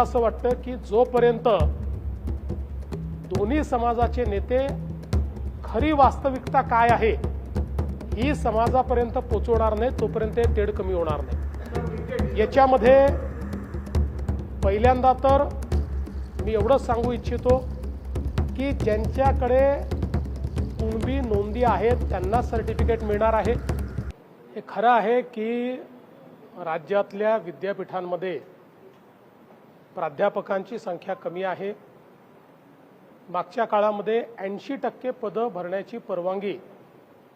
मला असं वाटतं की जोपर्यंत दोन्ही समाजाचे नेते खरी वास्तविकता काय आहे ही समाजापर्यंत पोचवणार नाही तोपर्यंत हे तेढ कमी होणार नाही. याच्यामध्ये पहिल्यांदा तर मी एवढंच सांगू इच्छितो की ज्यांच्याकडे कुणबी नोंदी आहेत त्यांना सर्टिफिकेट मिळणार आहे. हे खरं आहे की राज्यातल्या विद्यापीठांमध्ये प्राध्यापकांची संख्या कमी आहे. मागच्या काळामध्ये ऐंशी टक्के पदं भरण्याची परवानगी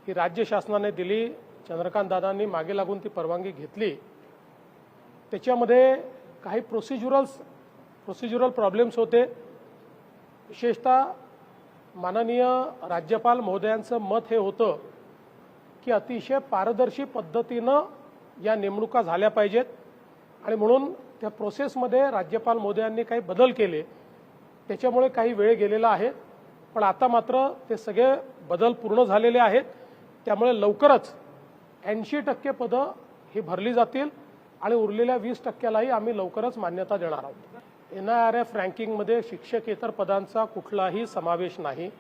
ही राज्य शासनाने दिली. चंद्रकांत दादांनी मागे लागून ती परवानगी घेतली. त्याच्यामध्ये काही प्रोसिज्युरल्स प्रोसिज्युरल प्रॉब्लेम्स होते. विशेषतः माननीय राज्यपाल महोदयांचं मत हे होतं की अतिशय पारदर्शी पद्धतीनं या नेमणुका झाल्या पाहिजेत. आणि म्हणून त्या प्रोसेसमध्ये राज्यपाल मोदयांनी काही बदल केले त्याच्यामुळे काही वेळ गेलेला आहे. पण आता मात्र ते सगळे बदल पूर्ण झालेले आहेत. त्यामुळे लवकरच ऐंशी टक्के पदं ही भरली जातील आणि उरलेल्या वीस टक्क्यालाही आम्ही लवकरच मान्यता देणार आहोत. एन आय आर एफ रँकिंगमध्ये शिक्षकेतर पदांचा कुठलाही समावेश नाही.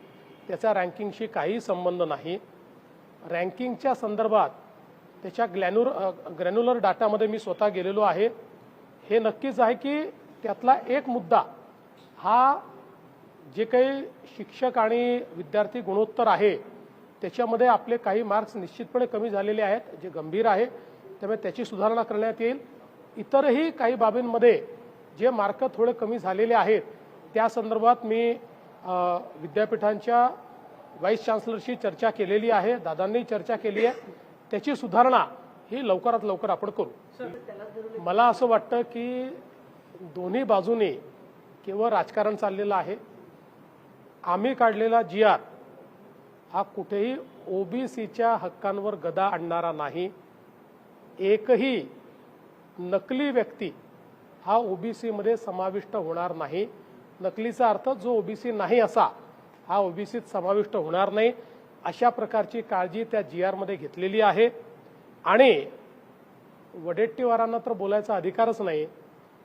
त्याचा रँकिंगशी काहीही संबंध नाही. रँकिंगच्या संदर्भात त्याच्या ग्लॅन्युर ग्रॅन्युलर डाटामध्ये मी स्वतः गेलेलो आहे. हे नक्कीच आहे की त्यातला एक मुद्दा हा जे काही शिक्षक आणि विद्यार्थी गुणोत्तर आहे त्याच्यामध्ये आपले काही मार्क्स निश्चितपणे कमी झालेले आहेत जे गंभीर आहे. त्यामुळे त्याची सुधारणा करण्यात येईल. इतरही काही बाबींमध्ये जे मार्क थोडे कमी झालेले आहेत त्या संदर्भात मी विद्यापीठांच्या व्हाईस चान्सलरशी चर्चा केलेली आहे. दादांनी चर्चा केली आहे. त्याची सुधारणा ही लवकरात लवकर आपण करू. मला असं वाटतं की दोन्ही बाजूने केवळ राजकारण चाललेलं आहे. आम्ही काढलेला जी आर हा कुठेही ओबीसीच्या हक्कांवर गदा आणणारा नाही. एकही नकली व्यक्ती हा ओबीसीमध्ये समाविष्ट होणार नाही. नकलीचा अर्थ जो ओबीसी नाही असा हा ओबीसीत समाविष्ट होणार नाही. अशा प्रकारची काळजी त्या जी आरमध्ये घेतलेली आहे. आणि वडेट्टीवारांना तर बोलायचा अधिकारच नाही.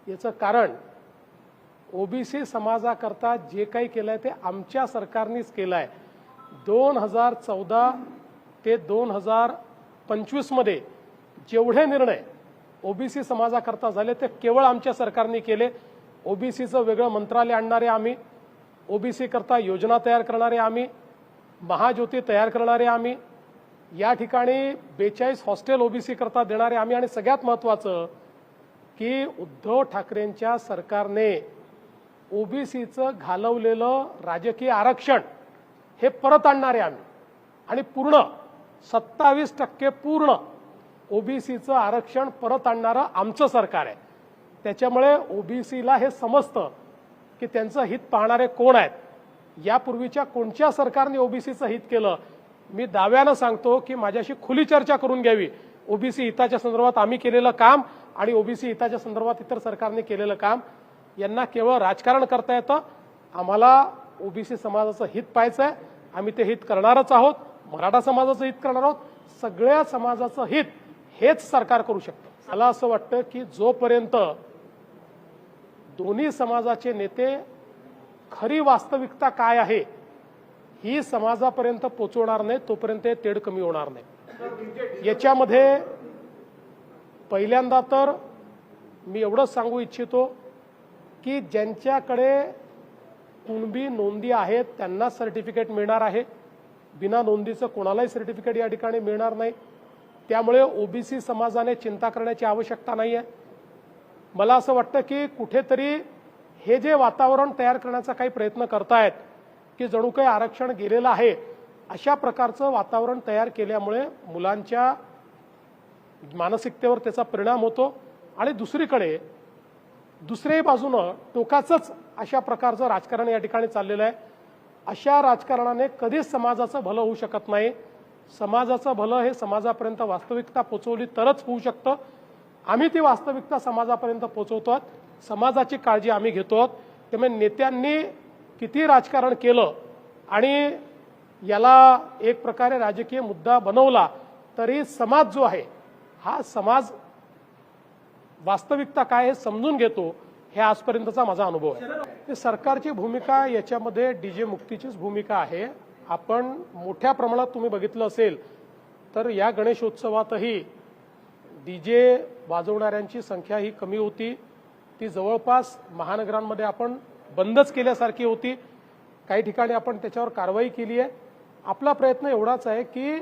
याचं कारण ओबीसी समाजाकरता जे काही केलंय ते आमच्या सरकारनेच केलं आहे दोन हजार चौदा ते दोन हजार पंचवीसमध्ये जेवढे निर्णय ओबीसी समाजाकरता झाले ते केवळ आमच्या सरकारने केले. ओबीसीचं वेगळं मंत्रालय आणणारे आम्ही ओबीसी करता योजना तयार करणारे आम्ही महाज्योती तयार करणारे आम्ही. या ठिकाणी बेचाळीस हॉस्टेल ओबीसी करता देणारे आम्ही आणि सगळ्यात महत्त्वाचं की उद्धव ठाकरेंच्या सरकारने ओबीसीचं घालवलेलं राजकीय आरक्षण हे परत आणणारे आम्ही. आणि पूर्ण सत्तावीस टक्के पूर्ण ओबीसीचं आरक्षण परत आणणारं आमचं सरकार आहे. त्याच्यामुळे ओबीसीला हे समजतं की त्यांचं हित पाहणारे कोण आहेत? यापूर्वीच्या कोणत्या सरकारने ओबीसीचं हित केलं? मी दाव्यानं सांगतो की माझ्याशी खुली चर्चा करून घ्यावी. ओबीसी हिताच्या संदर्भात आम्ही केलेलं काम आणि ओबीसी हिताच्या संदर्भात इतर सरकारने केलेलं काम यांना केवळ राजकारण करता येतं. आम्हाला ओबीसी समाजाचं हित पाहायचं आहे आम्ही ते हित करणारच आहोत. मराठा समाजाचं हित करणार आहोत. सगळ्या समाजाचं हित हेच सरकार करू शकतं. मला असं वाटतं की जोपर्यंत दोन्ही समाजाचे नेते खरी वास्तविकता काय आहे? ही समाजापर्यंत पोचवणार नाही तोपर्यंत हे तेढ कमी होणार नाही. याच्यामध्ये पहिल्यांदा तर मी एवढंच सांगू इच्छितो की ज्यांच्याकडे कुणबी नोंदी आहेत त्यांना सर्टिफिकेट मिळणार आहे. बिना नोंदीचं कोणालाही सर्टिफिकेट या ठिकाणी मिळणार नाही. त्यामुळे ओबीसी समाजाने चिंता करण्याची आवश्यकता नाही आहे मला असं वाटतं की कुठेतरी हे जे वातावरण तयार करण्याचा काही प्रयत्न करतायत की जणू काही आरक्षण गेलेलं आहे अशा प्रकारचं वातावरण तयार केल्यामुळे मुलांच्या मानसिकतेवर त्याचा परिणाम होतो. आणि दुसरीकडे दुसऱ्याही बाजूनं टोकाचंच अशा प्रकारचं राजकारण या ठिकाणी चाललेलं आहे. अशा राजकारणाने कधीच समाजाचं भलं होऊ शकत नाही. समाजाचं भलं हे समाजापर्यंत वास्तविकता पोचवली तरच होऊ शकतं. आम्ही ती वास्तविकता समाजापर्यंत पोचवतो समाजाची काळजी आम्ही घेतो त्यामुळे नेत्यांनी किती राजकारण केलं आणि याला एक प्रकारे राजकीय मुद्दा बनवला तरी समाज जो आहे हा समाज वास्तविकता काय हे समजून घेतो हे आजपर्यंतचा माझा अनुभव आहे. सरकारची भूमिका याच्यामध्ये डीजे मुक्तीचीच भूमिका आहे. आपण मोठ्या प्रमाणात तुम्ही बघितलं असेल तर या गणेशोत्सवातही डीजे वाजवणाऱ्यांची संख्या ही कमी होती. ती जवळपास महानगरांमध्ये आपण बंदच केल्यासारखी होती. काही ठिकाणी आपण त्याच्यावर कारवाई केली आहे. आपला प्रयत्न एवढाच आहे की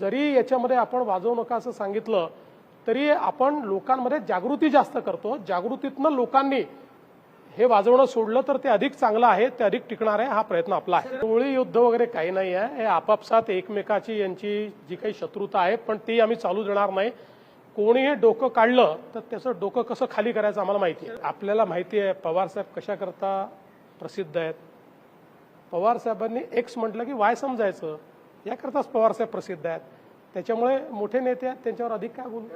जरी याच्यामध्ये आपण वाजवू नका असं सांगितलं तरी आपण लोकांमध्ये जागृती जास्त करतो. जागृतीतनं लोकांनी हे वाजवणं सोडलं तर ते अधिक चांगलं आहे ते अधिक टिकणार आहे हा प्रयत्न आपला आहे. टोळी युद्ध वगैरे काही नाही आहे. हे आपापसात एकमेकाची यांची जी काही शत्रुता आहे पण ती आम्ही चालू देणार नाही. कोणीही डोकं काढलं तर त्याचं डोकं कसं खाली करायचं आम्हाला माहिती आहे. आपल्याला माहिती आहे पवार साहेब प्रसिद्ध आहेत? पवार साहेबांनी एक्स म्हटलं की वाय समजायचं. याकरताच पवार साहेब प्रसिद्ध आहेत. त्याच्यामुळे मोठे नेते आहेत त्यांच्यावर अधिक काय बोलू?